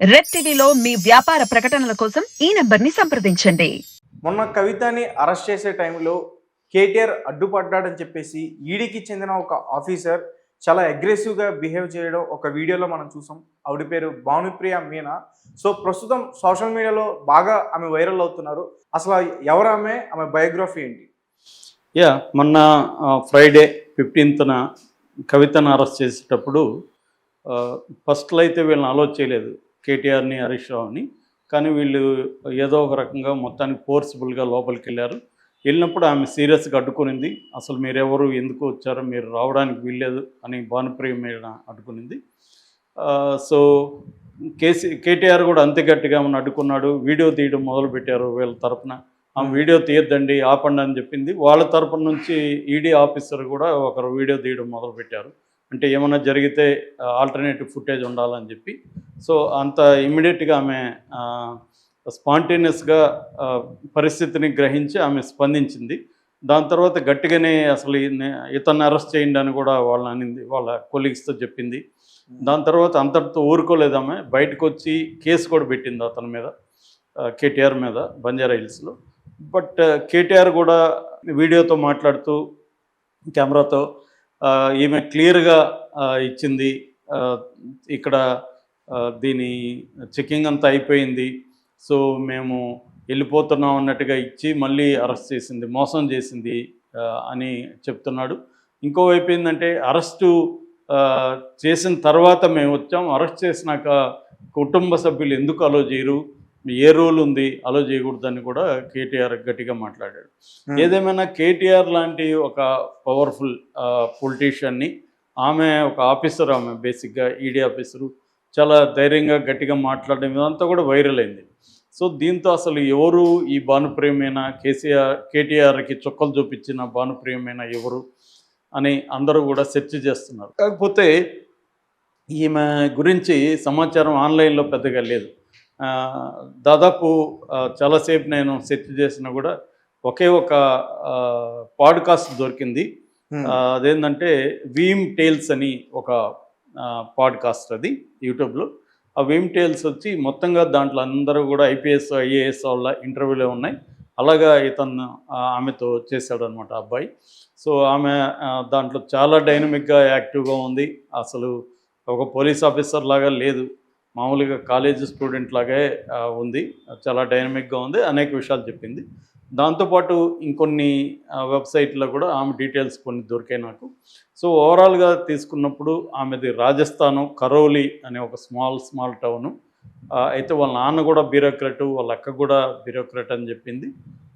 Red టీవీలో మీ వ్యాపార ప్రకటనల కోసం ఈ నంబర్ని సంప్రదించండి. మొన్న కవితని అరెస్ట్ చేసే టైంలో కేటీఆర్ అడ్డుపడ్డాడని చెప్పేసి ఈడీకి చెందిన ఒక ఆఫీసర్ చాలా అగ్రెసివ్గా బిహేవ్ చేయడం ఒక వీడియోలో మనం చూసాం. ఆవిడ పేరు భానుప్రియ మీనా. సో ప్రస్తుతం సోషల్ మీడియాలో బాగా ఆమె వైరల్ అవుతున్నారు. అసలు ఎవరు ఆమె? ఆమె బయోగ్రఫీ ఏంటి? యా మొన్న ఫ్రైడే ఫిఫ్టీన్త్న కవితను అరెస్ట్ చేసేటప్పుడు ఫస్ట్లో అయితే వీళ్ళని అలో చేయలేదు. కేటీఆర్ని హరీష్ రావుని. కానీ వీళ్ళు ఏదో ఒక రకంగా మొత్తానికి ఫోర్స్ఫుల్గా లోపలికి వెళ్ళారు వెళ్ళినప్పుడు ఆమె సీరియస్గా అడ్డుకునింది. అసలు మీరెవరు ఎందుకు వచ్చారో మీరు రావడానికి వీల్లేదు అని భానుప్రియ మీద అడ్డుకునింది. సో కేసీ కేటీఆర్ కూడా అంతే గట్టిగా ఆమెను అడ్డుకున్నాడు. వీడియో తీయడం మొదలుపెట్టారు వీళ్ళ తరపున. ఆమె వీడియో తీయద్దండి ఆపండి అని చెప్పింది. వాళ్ళ తరపున నుంచి ఈడీ ఆఫీసర్ కూడా ఒకరు వీడియో తీయడం మొదలుపెట్టారు. అంటే ఏమైనా జరిగితే ఆల్టర్నేటివ్ ఫుటేజ్ ఉండాలని చెప్పి. సో అంత ఇమ్మీడియట్గా ఆమె స్పాంటేనియస్గా పరిస్థితిని గ్రహించి ఆమె స్పందించింది. దాని తర్వాత గట్టిగానే అసలు ఇతన్ని అరెస్ట్ చేయండి అని కూడా వాళ్ళని అనింది వాళ్ళ కొలీగ్స్తో చెప్పింది. దాని తర్వాత అంతటితో ఊరుకోలేదు ఆమె. బయటకు వచ్చి కేసు కూడా పెట్టింది అతని మీద కేటీఆర్ మీద బంజారా హిల్స్లో బట్ కేటీఆర్ కూడా వీడియోతో మాట్లాడుతూ కెమెరాతో ఈమె క్లియర్గా ఇచ్చింది. ఇక్కడ దీని చెకింగ్ అంతా అయిపోయింది. సో మేము వెళ్ళిపోతున్నాం అన్నట్టుగా ఇచ్చి మళ్ళీ అరెస్ట్ చేసింది మోసం చేసింది అని చెప్తున్నాడు. ఇంకోవైపు ఏంటంటే అరెస్టు చేసిన తర్వాత మేము వచ్చాం. అరెస్ట్ చేసినాక కుటుంబ సభ్యులు ఎందుకు అలో చేయరు? ఏ రూల్ ఉంది? అలో చేయకూడదని కూడా కేటీఆర్ గట్టిగా మాట్లాడాడు. ఏదేమైనా కేటీఆర్ లాంటి ఒక పవర్ఫుల్ పొలిటీషియన్ని ఆమె ఒక ఆఫీసర్ ఆమె బేసిక్గా ఈడీ ఆఫీసరు చాలా ధైర్యంగా గట్టిగా మాట్లాడడం ఇదంతా కూడా వైరల్ అయింది. సో దీంతో అసలు ఎవరు ఈ భానుప్రియమైన కేసీఆర్ కేటీఆర్కి చుక్కలు చూపించిన భానుప్రియమైన ఎవరు అని అందరూ కూడా సెర్చ్ చేస్తున్నారు. కాకపోతే ఈమె గురించి సమాచారం ఆన్లైన్లో పెద్దగా లేదు. దాదాపు చాలాసేపు నేను సెర్చ్ చేసినా కూడా ఒకే ఒక పాడ్కాస్ట్ దొరికింది. అదేంటంటే వీమ్ టేల్స్ అని ఒక పాడ్కాస్ట్ అది యూట్యూబ్లో. ఆ వీమ్ టేల్స్ వచ్చి మొత్తంగా దాంట్లో అందరూ కూడా ఐపీఎస్ ఐఏఎస్ వాళ్ళ ఇంటర్వ్యూలే ఉన్నాయి. అలాగా ఇతను ఆమెతో చేశాడనమాట అబ్బాయి. సో ఆమె దాంట్లో చాలా డైనమిక్గా యాక్టివ్గా ఉంది. అసలు ఒక పోలీస్ ఆఫీసర్ లాగా లేదు. మామూలుగా కాలేజ్ స్టూడెంట్ లాగే ఉంది. చాలా డైనమిక్గా ఉంది. అనేక విషయాలు చెప్పింది. దాంతోపాటు ఇంకొన్ని వెబ్సైట్లో కూడా ఆమె డీటెయిల్స్ కొన్ని దొరికాయి నాకు. సో ఓవరాల్గా తీసుకున్నప్పుడు ఆమెది రాజస్థాను కరోలి అనే ఒక స్మాల్ స్మాల్ టౌను. అయితే వాళ్ళ నాన్న కూడా బ్యూరోక్రట్ వాళ్ళ అక్క కూడా బ్యూరోక్రట్ అని చెప్పింది.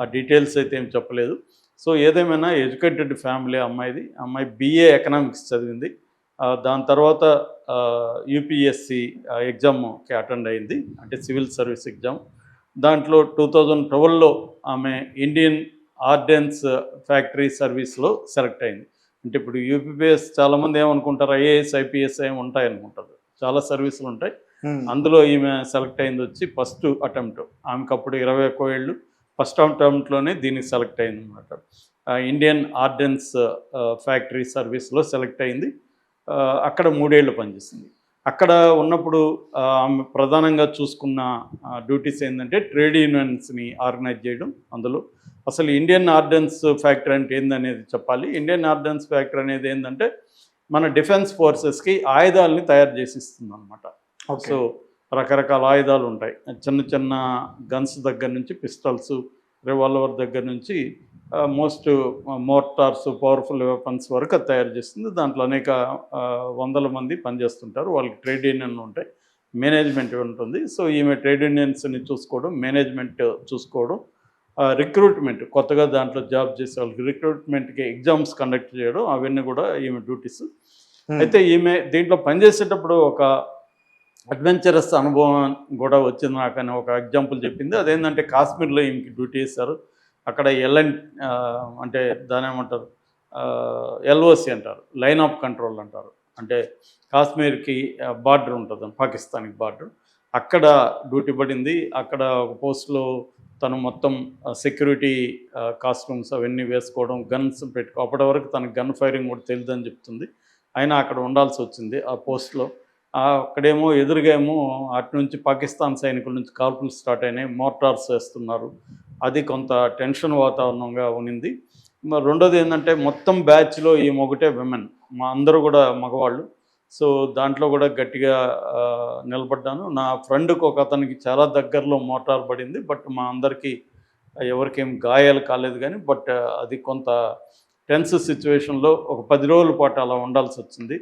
ఆ డీటెయిల్స్ అయితే ఏం చెప్పలేదు. సో ఏదేమైనా ఎడ్యుకేటెడ్ ఫ్యామిలీ అమ్మాయిది. అమ్మాయి బీఏ ఎకనామిక్స్ చదివింది. దాని తర్వాత యూపీఎస్సి ఎగ్జామ్కి అటెండ్ అయింది. అంటే సివిల్ సర్వీస్ ఎగ్జామ్ దాంట్లో టూ థౌజండ్ ట్వెల్వ్లో ఆమె ఇండియన్ ఆర్డెన్స్ ఫ్యాక్టరీ సర్వీస్లో సెలెక్ట్ అయింది. అంటే ఇప్పుడు యూపీపీఎస్ చాలామంది ఏమనుకుంటారు? ఐఏఎస్ ఐపీఎస్ ఏమి ఉంటాయి అనుకుంటారు చాలా సర్వీసులు ఉంటాయి. అందులో ఈమె సెలెక్ట్ అయింది వచ్చి ఫస్ట్ అటెంప్ట్ ఆమెకు అప్పుడు ఇరవై ఒక్క ఏళ్ళు. ఫస్ట్ అటెంప్ట్లోనే దీనికి సెలెక్ట్ అయింది అనమాట ఇండియన్ ఆర్డెన్స్ ఫ్యాక్టరీ సర్వీస్లో సెలెక్ట్ అయింది. అక్కడ మూడేళ్ళు పనిచేసింది. అక్కడ ఉన్నప్పుడు ఆమె ప్రధానంగా చూసుకున్న డ్యూటీస్ ఏంటంటే ట్రేడ్ యూనియన్స్ని ఆర్గనైజ్ చేయడం. అందులో అసలు ఇండియన్ ఆర్డెన్స్ ఫ్యాక్టరీ అంటే ఏందనేది చెప్పాలి. ఇండియన్ ఆర్డెన్స్ ఫ్యాక్టరీ అనేది ఏంటంటే మన డిఫెన్స్ ఫోర్సెస్కి ఆయుధాలని తయారు చేసి ఇస్తుంది అనమాట సో రకరకాల ఆయుధాలు ఉంటాయి. చిన్న చిన్న గన్స్ దగ్గర నుంచి పిస్టల్స్ రివాల్వర్ దగ్గర నుంచి మోస్ట్ మోర్టార్స్ పవర్ఫుల్ వెపన్స్ వరకు అది తయారు చేస్తుంది. దాంట్లో అనేక వందల మంది పనిచేస్తుంటారు. వాళ్ళకి ట్రేడ్ యూనియన్ ఉంటాయి. మేనేజ్మెంట్ ఉంటుంది. సో ఈమె ట్రేడ్ యూనియన్స్ని చూసుకోవడం మేనేజ్మెంట్ చూసుకోవడం రిక్రూట్మెంట్ కొత్తగా దాంట్లో జాబ్ చేసే వాళ్ళకి రిక్రూట్మెంట్కి ఎగ్జామ్స్ కండక్ట్ చేయడం అవన్నీ కూడా ఈమె డ్యూటీస్. అయితే ఈమె దీంట్లో పనిచేసేటప్పుడు ఒక అడ్వెంచరస్ అనుభవం కూడా వచ్చింది నాకు అని ఒక ఎగ్జాంపుల్ చెప్పింది. అదేంటంటే కాశ్మీర్లో ఈమెకి డ్యూటీ చేశారు. అక్కడ ఎల్ఎన్ అంటే దాని ఏమంటారు? ఎల్ఓసి అంటారు లైన్ ఆఫ్ కంట్రోల్ అంటారు. అంటే కాశ్మీర్కి బార్డర్ ఉంటుంది పాకిస్తాన్కి బార్డర్. అక్కడ డ్యూటీ పడింది. అక్కడ ఒక పోస్ట్లో తను మొత్తం సెక్యూరిటీ కాస్ట్యూమ్స్ అవన్నీ వేసుకోవడం గన్స్ పెట్టుకో అప్పటి వరకు తనకు గన్ ఫైరింగ్ కూడా తెలియదని చెప్తుంది. అయినా అక్కడ ఉండాల్సి వచ్చింది ఆ పోస్ట్లో. అక్కడేమో ఎదురుగా ఏమో అటు నుంచి పాకిస్తాన్ సైనికుల నుంచి కాల్పులు స్టార్ట్ అయినాయి. మోటార్స్ వేస్తున్నారు. అది కొంత టెన్షన్ వాతావరణంగా ఉన్నింది. మరి రెండోది ఏంటంటే మొత్తం బ్యాచ్లో ఈ మొగటే విమెన్ మా అందరూ కూడా మగవాళ్ళు. సో దాంట్లో కూడా గట్టిగా నిలబడ్డాను. నా ఫ్రెండ్కి ఒక అతనికి చాలా దగ్గరలో మోటార్ పడింది. బట్ మా అందరికీ ఎవరికేం గాయాలు కాలేదు కానీ బట్ అది కొంత టెన్స్ సిచ్యువేషన్లో ఒక పది రోజుల పాటు అలా ఉండాల్సి వచ్చింది.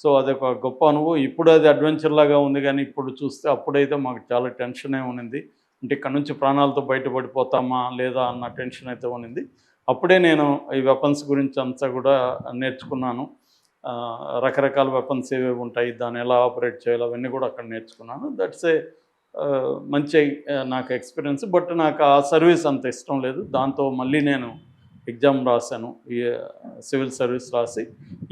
సో అది ఒక గొప్ప అనుభవం. ఇప్పుడు అది అడ్వెంచర్ లాగా ఉంది కానీ ఇప్పుడు చూస్తే అప్పుడైతే మాకు చాలా టెన్షనే ఉన్నింది. అంటే ఇక్కడ నుంచి ప్రాణాలతో బయటపడిపోతామా లేదా అన్న టెన్షన్ అయితే ఉన్నింది. అప్పుడే నేను ఈ వెపన్స్ గురించి అంతా కూడా నేర్చుకున్నాను. రకరకాల వెపన్స్ ఏవేవి ఉంటాయి దాన్ని ఎలా ఆపరేట్ చేయాలి అవన్నీ కూడా అక్కడ నేర్చుకున్నాను. దట్స్ ఏ మంచి నాకు ఎక్స్పీరియన్స్. బట్ నాకు ఆ సర్వీస్ అంత ఇష్టం లేదు. దాంతో మళ్ళీ నేను ఎగ్జామ్ రాశాను. ఈ సివిల్ సర్వీస్ రాసి.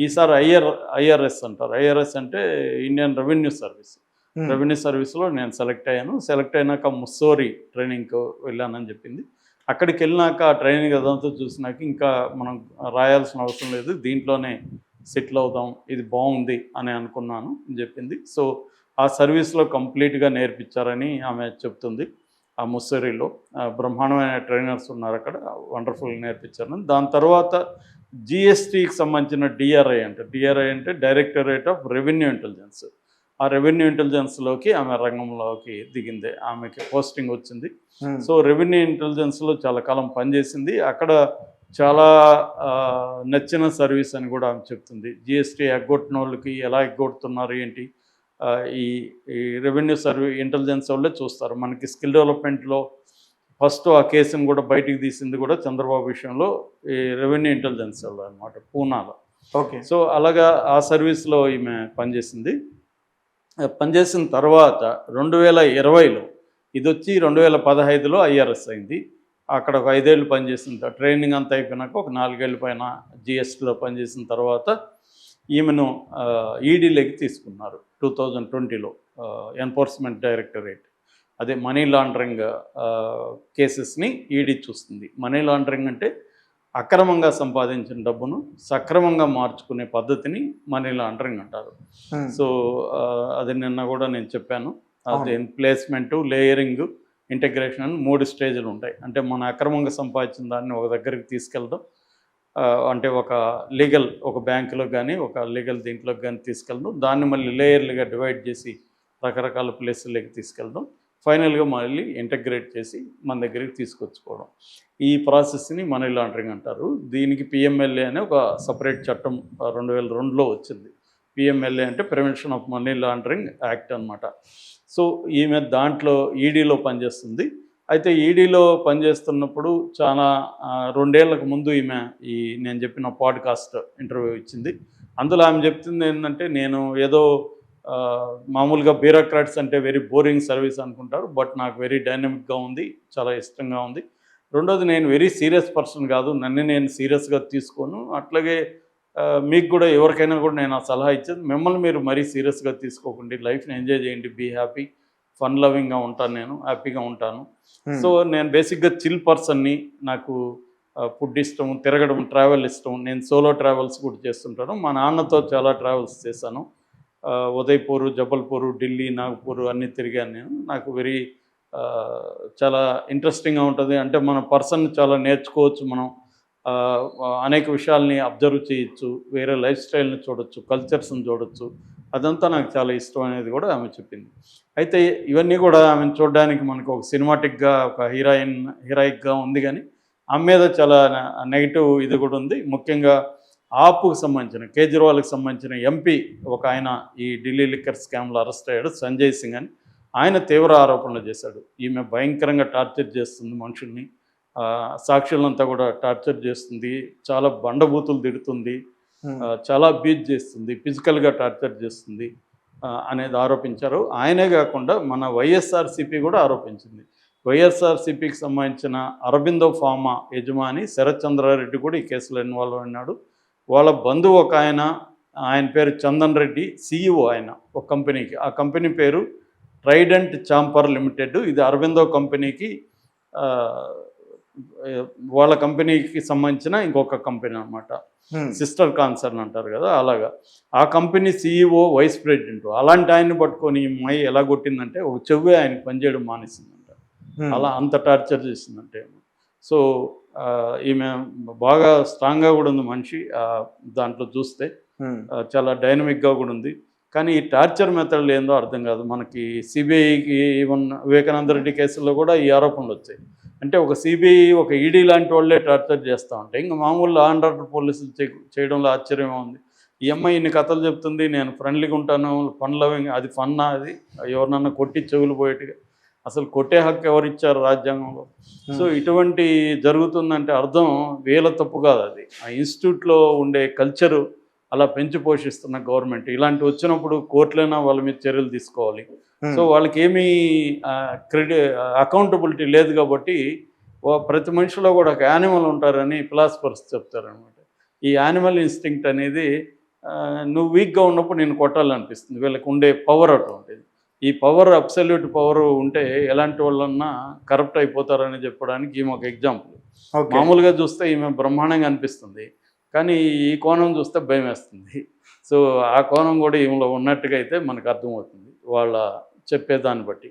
ఈసారి ఐఆర్ ఐఆర్ఎస్ అంటారు. ఐఆర్ఎస్ అంటే Indian revenue service. Hmm. Revenue సర్వీస్లో నేను సెలెక్ట్ అయ్యాను. సెలెక్ట్ అయినాక ముస్సోరీ ట్రైనింగ్కి వెళ్ళానని చెప్పింది. అక్కడికి వెళ్ళినాక ఆ ట్రైనింగ్ అదంతా చూసినాక ఇంకా మనం రాయాల్సిన అవసరం లేదు. దీంట్లోనే సెటిల్ అవుదాం. ఇది బాగుంది అని అనుకున్నాను అని చెప్పింది. సో ఆ సర్వీస్లో కంప్లీట్గా నేర్పించారని ఆమె చెప్తుంది. ఆ ముస్సరిలో బ్రహ్మాండమైన ట్రైనర్స్ ఉన్నారు అక్కడ. వండర్ఫుల్ నేర్పించారు దాని తర్వాత జిఎస్టీకి సంబంధించిన డిఆర్ఐ అంటే. డిఆర్ఐ అంటే డైరెక్టరేట్ ఆఫ్ రెవెన్యూ ఇంటెలిజెన్స్. ఆ రెవెన్యూ ఇంటెలిజెన్స్లోకి ఆమె రంగంలోకి దిగింది. ఆమెకి పోస్టింగ్ వచ్చింది. సో రెవెన్యూ ఇంటెలిజెన్స్లో చాలా కాలం పనిచేసింది. అక్కడ చాలా నచ్చిన సర్వీస్ అని కూడా ఆమె చెప్తుంది. జిఎస్టీ ఎగ్గొట్టిన వాళ్ళకి ఎలా ఎగ్గొడుతున్నారు ఏంటి? ఈ ఈ రెవెన్యూ సర్వీ ఇంటెలిజెన్స్ వాళ్ళే చూస్తారు. మనకి స్కిల్ డెవలప్మెంట్లో ఫస్ట్ ఆ కేసును కూడా బయటికి తీసింది కూడా చంద్రబాబు విషయంలో ఈ రెవెన్యూ ఇంటెలిజెన్స్ వాళ్ళు అనమాట పూనాలో. ఓకే సో అలాగా ఆ సర్వీస్లో ఈమె పనిచేసింది. పనిచేసిన తర్వాత రెండు వేల ఇరవైలో ఇది వచ్చి రెండు వేల పదహైదులో ఐఆర్ఎస్ అయింది. అక్కడ ఒక ఐదేళ్ళు పనిచేసిన తర్వాత ట్రైనింగ్ అంతా అయిపోయినాక ఒక నాలుగేళ్ళ పైన జిఎస్టీలో పనిచేసిన తర్వాత ఈమెను ఈడీలోకి తీసుకున్నారు. టూ థౌజండ్ ట్వంటీలో ఎన్ఫోర్స్మెంట్ డైరెక్టరేట్. అదే మనీ లాండరింగ్ కేసెస్ని ఈడీ చూస్తుంది. మనీ లాండరింగ్ అంటే అక్రమంగా సంపాదించిన డబ్బును సక్రమంగా మార్చుకునే పద్ధతిని మనీ లాండరింగ్ అంటారు. ఉమ్. సో అది నిన్న కూడా నేను చెప్పాను. అది. ప్లేస్మెంట్ లేయరింగ్ ఇంటగ్రేషన్ అని మూడు స్టేజ్లు ఉంటాయి. అంటే మన అక్రమంగా సంపాదించిన దాన్ని ఒక దగ్గరికి తీసుకెళ్ళడం ఆ, అంటే ఒక లీగల్ ఒక బ్యాంకులో కానీ ఒక లీగల్ దీంట్లోకి కానీ తీసుకెళ్ళడం దాన్ని మళ్ళీ లేయర్లుగా డివైడ్ చేసి రకరకాల ప్లేసులకి తీసుకెళ్ళడం ఫైనల్గా మళ్ళీ ఇంటగ్రేట్ చేసి మన దగ్గరికి తీసుకొచ్చుకోవడం. ఈ ప్రాసెస్ని మనీ లాండరింగ్ అంటారు. దీనికి పిఎంఎల్ఏ అనే ఒక సపరేట్ చట్టం రెండు వేల రెండులో వచ్చింది. పిఎంఎల్ఏ అంటే prevention of money laundering act అనమాట సో ఈమె దాంట్లో ఈడీలో పనిచేస్తుంది. అయితే ఈడీలో పనిచేస్తున్నప్పుడు చాలా రెండేళ్ళకు ముందు ఈమె ఈ నేను చెప్పిన పాడ్కాస్ట్ ఇంటర్వ్యూ ఇచ్చింది. అందులో ఆమె చెప్తుంది ఏంటంటే నేను ఏదో మామూలుగా బ్యూరోక్రాట్స్ అంటే వెరీ బోరింగ్ సర్వీస్ అనుకుంటారు బట్ నాకు వెరీ డైనమిక్గా ఉంది చాలా ఇష్టంగా ఉంది. రెండోది నేను వెరీ సీరియస్ పర్సన్ కాదు నన్ను నేను సీరియస్గా తీసుకోను. అట్లాగే మీకు కూడా ఎవరికైనా కూడా నేను ఆ సలహా ఇచ్చేది మిమ్మల్ని మీరు మరీ సీరియస్గా తీసుకోకండి లైఫ్ని ఎంజాయ్ చేయండి బీ హ్యాపీ ఫన్ లవింగ్గా ఉంటాను నేను హ్యాపీగా ఉంటాను. ఉమ్. సో నేను బేసిక్గా చిల్ పర్సన్ని నాకు ఫుడ్ ఇష్టం తిరగడం ట్రావెల్ ఇష్టం నేను సోలో ట్రావెల్స్ కూడా చేస్తుంటాను. మా నాన్నతో చాలా ట్రావెల్స్ చేశాను. ఉదయ్పూర్ జబల్పూర్ ఢిల్లీ నాగపూర్ అన్నీ తిరిగాను నేను. నాకు వెరీ చాలా ఇంట్రెస్టింగ్గా ఉంటుంది. అంటే మన పర్సన్ చాలా నేర్చుకోవచ్చు మనం. అనేక విషయాల్ని అబ్జర్వ్ చేయొచ్చు వేరే లైఫ్ స్టైల్ని చూడొచ్చు కల్చర్స్ని చూడొచ్చు. అదంతా నాకు చాలా ఇష్టం అనేది కూడా ఆమె చెప్పింది. అయితే ఇవన్నీ కూడా ఆమెను చూడడానికి మనకు ఒక సినిమాటిక్గా ఒక హీరోయిన్ హీరోయిక్గా ఉంది కానీ ఆమె మీద చాలా నెగిటివ్ ఇది కూడా ఉంది. ముఖ్యంగా ఆపుకు సంబంధించిన కేజ్రీవాల్కి సంబంధించిన ఎంపీ ఒక ఆయన ఈ ఢిల్లీ లిక్కర్ స్కామ్లో అరెస్ట్ అయ్యాడు సంజయ్ సింగ్ అని. ఆయన తీవ్ర ఆరోపణలు చేశాడు. ఈమె భయంకరంగా టార్చర్ చేస్తుంది మనుషుల్ని. సాక్షులంతా కూడా టార్చర్ చేస్తుంది. చాలా బండబూతులు తిడుతుంది. చాలా అబ్యూజ్ చేస్తుంది. ఫిజికల్గా టార్చర్ చేస్తుంది అనేది ఆరోపించారు. ఆయనే కాకుండా మన వైఎస్ఆర్సీపీ కూడా ఆరోపించింది. వైఎస్ఆర్సీపీకి సంబంధించిన అరబిందో ఫార్మా యజమాని శరత్ చంద్రారెడ్డి కూడా ఈ కేసులో ఇన్వాల్వ్ అయినాడు. వాళ్ళ బంధువు ఒక ఆయన ఆయన పేరు చందన్ రెడ్డి సీఈఓ ఆయన ఒక కంపెనీకి. ఆ కంపెనీ పేరు ట్రైడెంట్ చాంపర్ లిమిటెడ్ ఇది అరబిందో కంపెనీకి వాళ్ళ కంపెనీకి సంబంధించిన ఇంకొక కంపెనీ అనమాట. సిస్టర్ కాన్సర్న్ అంటారు కదా అలాగా. ఆ కంపెనీ సీఈఓ వైస్ ప్రెసిడెంట్ అలాంటి ఆయన్ని పట్టుకొని అమ్మాయి ఎలా కొట్టిందంటే ఒక చెవి ఆయనకి పనిచేయడం మానేసిందంట. అలా అంత టార్చర్ చేసిందంటే. సో ఈమె బాగా స్ట్రాంగ్గా కూడా ఉంది మనిషి ఆ, దాంట్లో చూస్తే. చాలా డైనమిక్గా కూడా ఉంది. కానీ ఈ టార్చర్ మెథడ్లు ఏందో అర్థం కాదు. మనకి సిబిఐకి ఈవెన్ వివేకానంద రెడ్డి కేసుల్లో కూడా ఈ ఆరోపణలు వచ్చాయి. అంటే ఒక సిబిఐ ఒక ఈడీ లాంటి వాళ్ళే టార్చర్ చేస్తూ ఉంటాయి ఇంకా మామూలు ఆండ్ ఆర్డర్ పోలీసులు చేయడంలో ఆశ్చర్యం ఉంది ఈ అమ్మాయి ఇన్ని కథలు చెప్తుంది నేను ఫ్రెండ్లీగా ఉంటాను ఫన్ లవింగ్ అది ఫన్నా అది. ఎవరినన్నా కొట్టి చెవులు పోయేట్టుగా అసలు కొట్టే హక్కు ఎవరు ఇచ్చారు రాజ్యాంగంలో? సో ఇటువంటి జరుగుతుందంటే అర్థం వేల తప్పు కాదు అది. ఆ ఇన్స్టిట్యూట్లో ఉండే కల్చరు అలా పెంచి పోషిస్తున్న గవర్నమెంట్. ఇలాంటి వచ్చినప్పుడు కోర్టులైనా వాళ్ళ మీద చర్యలు తీసుకోవాలి. హ్మ్. సో వాళ్ళకి ఏమీ క్రెడి అకౌంటబిలిటీ లేదు కాబట్టి ప్రతి మనిషిలో కూడా ఒక యానిమల్ ఉంటారని ఫిలాసఫర్స్ చెప్తారనమాట ఈ యానిమల్ ఇన్స్టింక్ట్ అనేది నువ్వు వీక్గా ఉన్నప్పుడు నేను కొట్టాలనిపిస్తుంది. వీళ్ళకి ఉండే పవర్ అటువంటిది. ఈ పవర్ అబ్సల్యూట్ పవర్ ఉంటే ఎలాంటి వాళ్ళన్నా కరప్ట్ అయిపోతారని చెప్పడానికి ఈమె ఒక ఎగ్జాంపుల్. మామూలుగా చూస్తే ఈమె బ్రహ్మాండంగా అనిపిస్తుంది. కానీ ఈ కోణం చూస్తే భయం వేస్తుంది. సో ఆ కోణం కూడా ఈమెలో ఉన్నట్టుగా అయితే మనకు అర్థమవుతుంది వాళ్ళ చెప్పేదాన్ని బట్టి.